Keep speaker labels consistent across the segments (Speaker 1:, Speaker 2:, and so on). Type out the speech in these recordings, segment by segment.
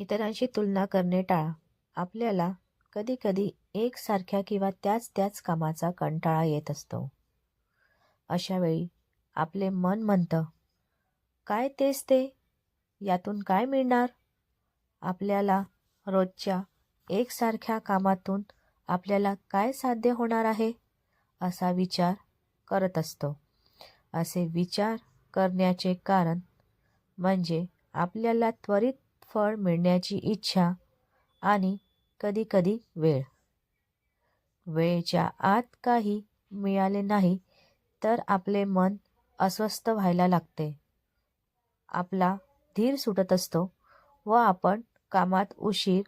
Speaker 1: इतरांशी तुलना करणे टाळा. आपल्याला कधीकधी एकसारख्या किंवा त्याच त्याच कामाचा कंटाळा येत असतो. अशावेळी आपले मन म्हणतं काय तेच ते? यातून काय मिळणार? आपल्याला रोजच्या एकसारख्या कामातून आपल्याला काय साध्य होणार आहे असा विचार करत असतो. असे विचार करण्याचे कारण म्हणजे आपल्याला त्वरित फळ मिळण्याची इच्छा आणि कधीकधी वेळ. वेळेच्या आत काही मिळाले नाही तर आपले मन अस्वस्थ व्हायला लागते. आपला धीर सुटत असतो व आपण कामात उशीर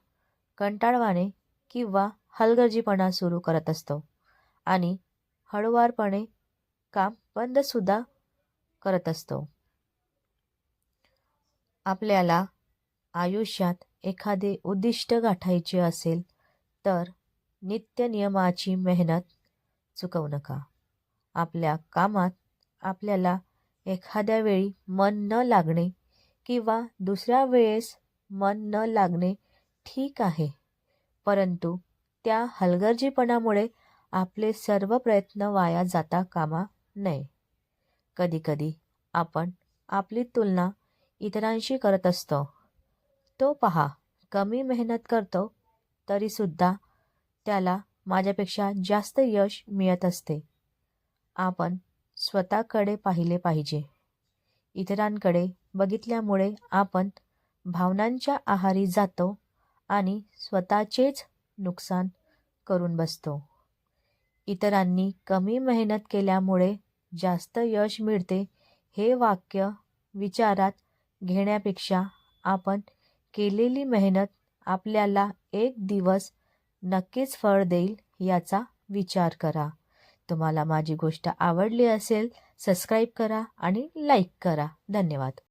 Speaker 1: कंटाळवाणे किंवा हलगर्जीपणा सुरू करत असतो आणि हळुवारपणे काम बंदसुद्धा करत असतो. आपल्याला आयुष्यात एखादे उद्दिष्ट गाठायचे असेल तर नित्यनियमाची मेहनत चुकवू नका. आपल्या कामात आपल्याला एखाद्या वेळी मन न लागणे किंवा दुसऱ्या वेळेस मन न लागणे ठीक आहे परंतु त्या हलगर्जीपणामुळे आपले सर्व प्रयत्न वाया जाता कामा नये. कधीकधी आपण आपली तुलना इतरांशी करत असतो. तो पहा कमी मेहनत करतो तरीसुद्धा त्याला माझ्यापेक्षा जास्त यश मिळत असते. आपण स्वतःकडे पाहिले पाहिजे. इतरांकडे बघितल्यामुळे आपण भावनांच्या आहारी जातो आणि स्वतःचेच नुकसान करून बसतो. इतरांनी कमी मेहनत केल्यामुळे जास्त यश मिळते हे वाक्य विचारात घेण्यापेक्षा आपण केलेली मेहनत आपल्याला एक दिवस नक्कीच फळ देईल याचा विचार करा. तुम्हाला माझी गोष्ट आवडली असेल सबस्क्राईब करा आणि लाईक करा. धन्यवाद.